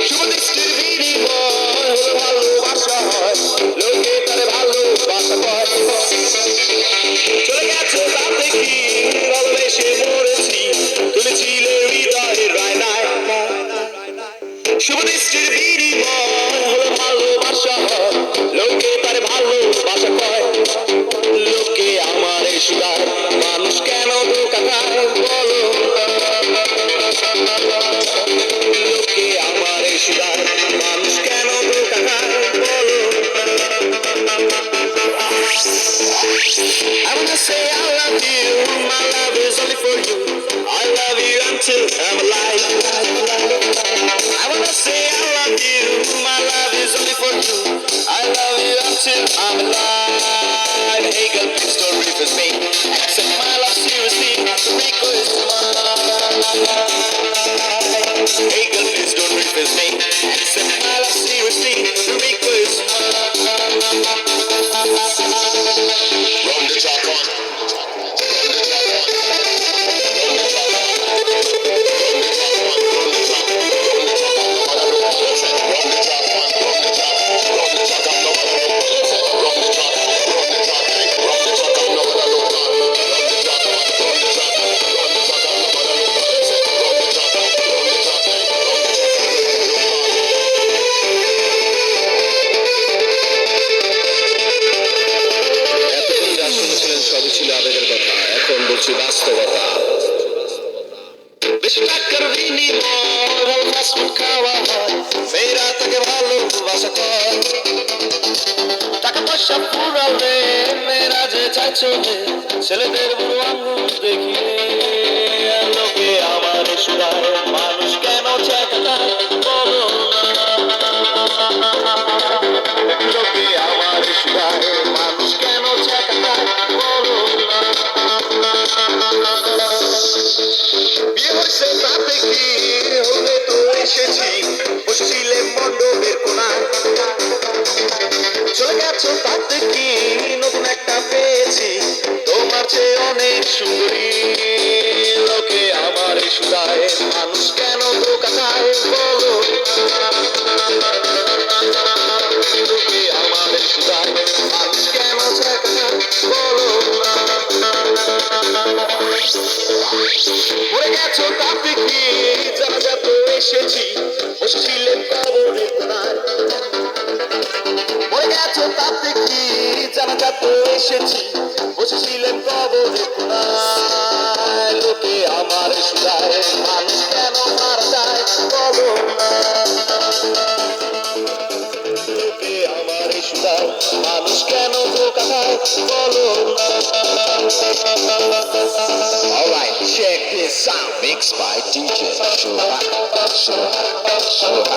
Show me this you. My love is only for you. I love you until I'm alive. ছেলেদের বুড়ো আঙুল দেখিয়ে লোকে আমার সুরায় মানুষ কেন চেতনায় লোকে আমার সুরায় মানুষ হলে তো এসেছি। বসেছিলে মণ্ডপের কোনায়। চলে গেছো তাতে কি? নতুন একটা পেয়েছি। তোমার চেয়ে অনেক সুন্দরী লোকে আমার সুদায় মানুষ। কেন মরে গেছো কি? তো এসেছি, বসেছিলে কবরে তার মরে গেছো তো এসেছি কবরে তার লোকে আমার সুরায় লাগে আমার মানুষ কেন বলো। Alright, check this out. Mixed by DJ Shoha, Shoha, Shoha,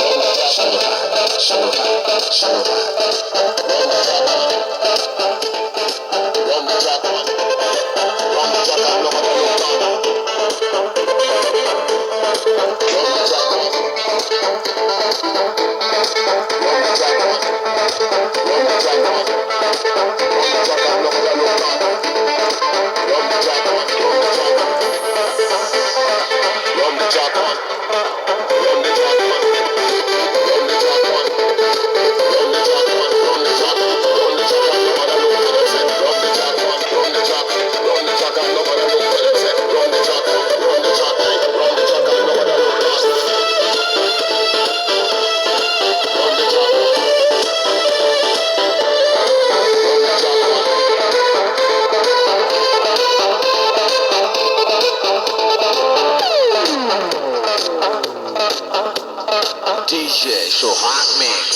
Shoha, Shoha, Shoha. Thank you. DJ so hot mix.